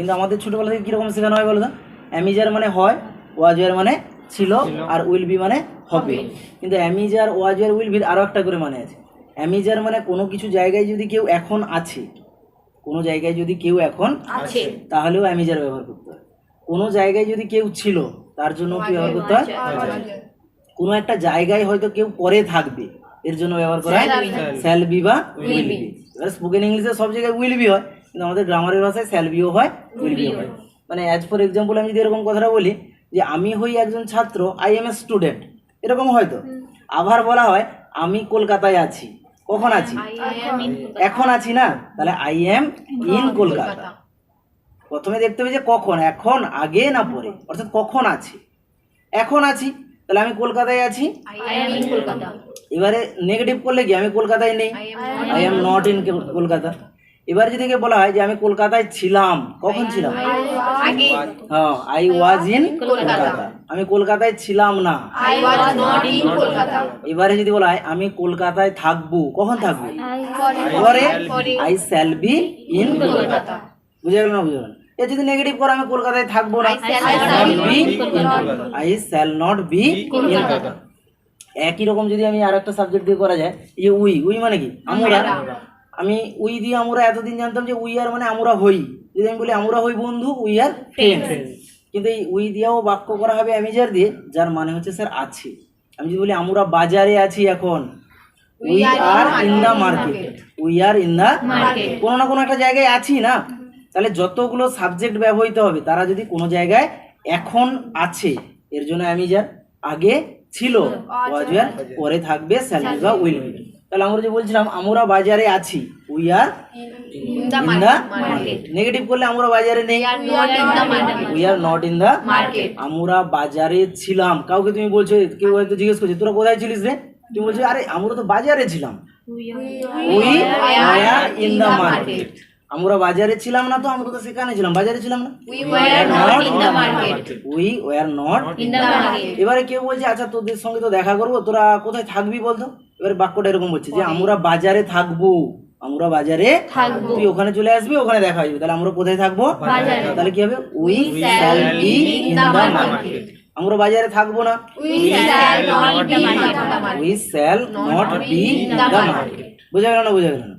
কিন্তু আমাদের ছোটবেলা থেকে কীরকম শেখানো হয় বলো তো? অ্যামিজার মানে হয় ওয়াজয়ার মানে ছিল আর উইল বি মানে হবে। কিন্তু অ্যামিজার ওয়াজয়ার উইল বির আরও একটা করে মানে আছে। অ্যামিজার মানে কোনো কিছু জায়গায় যদি কেউ এখন আছে কোনো জায়গায় যদি কেউ এখন আছে। তাহলেও অ্যামিজার ব্যবহার করতে হয়। কোনো জায়গায় যদি কেউ ছিল তার জন্য কি ব্যবহার করতে হয়? কোনো একটা জায়গায় হয়তো কেউ পরে থাকবে এর জন্য ব্যবহার করা হয়। স্যাল বি বা। Will be. এবার স্পোকেন ইংলিশে সব জায়গায় উইল বি হয়। আমাদের গ্রামারের ভাষায় স্যাল বিও হয় উইল বিও হয় মানে অ্যাজ ফর এক্সাম্পল আমি যদি এরকম কথাটা বলি যে আমি হই একজন ছাত্র আই এম এ স্টুডেন্ট এরকম হয়তো। আবার বলা হয় আমি কলকাতায় আছি কখন আছি? এখন আছি না? তাহলে আই এম ইন কলকাতা। প্রথমে দেখতে হবে যে কখন এখন আগে না পরে? অর্থাৎ কখন আছি? এখন আছি তাহলে আমি কলকাতায় আছি? এবারে নেগেটিভ করলে কি? আমি কলকাতায় নেই। I am not in Kolkata. এবার যদি বলা হয় যে আমি কলকাতায় ছিলাম? কখন ছিলাম? হ্যাঁ আই ওয়াজ ইন কলকাতা। আমি কলকাতায় ছিলাম না। I was not in Kolkata. এবারে যদি বলা হয় আমি কলকাতায় থাকব কখন থাকব? পরে পরে I shall be in Kolkata. বুঝে গেল না বুঝে গেল এ যদি নেগেটিভ করো আমি কলকাতায় থাকব না। I shall not be in Kolkata. একই রকম যদি আমি আর একটা সাবজেক্ট দিয়ে করা যায় এই যে উই উই মানে কি? আমরা। আমি উই দিয়ে আমরা এতদিন জানতাম যে উই আর মানে আমরা হই। যদি আমি বলি আমরা হই বন্ধু উই আর ফ্রেন্ড কিন্তু এই উই দিয়েও বাক্য করা হবে অ্যামিজার দিয়ে যার মানে হচ্ছে স্যার আছে। আমি যদি বলি আমরা বাজারে আছি এখন we are in the market we are in the কোনো না কোনো একটা জায়গায় আছি না? তাহলে যতগুলো সাবজেক্ট ব্যবহৃত হবে তারা যদি কোনো জায়গায় এখন আছে এর জন্য অ্যামিজার আগে ছিল ওয়াজয়ার পরে থাকবে স্যালারি বা উইল তাহলে আমরা যে বলছিলাম আমরা বাজারে আছি। We are in the market negative করলে আমরা বাজারে নেই। Not in the market we are not in the market আমরা বাজারে ছিলাম। কাউকে তুমি বলছো কেউ হয়তো জিজ্ঞেস করছে তোরা কোথায় ছিলিস রে? তুমি বলছো আরে আমরা তো বাজারে ছিলাম। We are in the market আমরা বাজারে ছিলাম না তো আমরা তো সেখানে ছিলাম। বাজারে ছিলাম না? We were not in the market we were not in the market এবারে কেউ বলছে আচ্ছা তোদের সঙ্গে তো দেখা করব তোরা কোথায় থাকবি বলতো? এবারে বাক্যটা এরকম বলছে যে আমরা বাজারে থাকব আমরা বাজারে থাকব। তুই ওখানে চলে আসবি ওখানে দেখা যাবে। তাহলে আমরা কোথায় থাকব? বাজারে। তাহলে কি হবে? We shall be in the market আমরা বাজারে থাকব না? We shall not be in the market we shall not be in the market বোঝা গেল না বোঝা গেল না?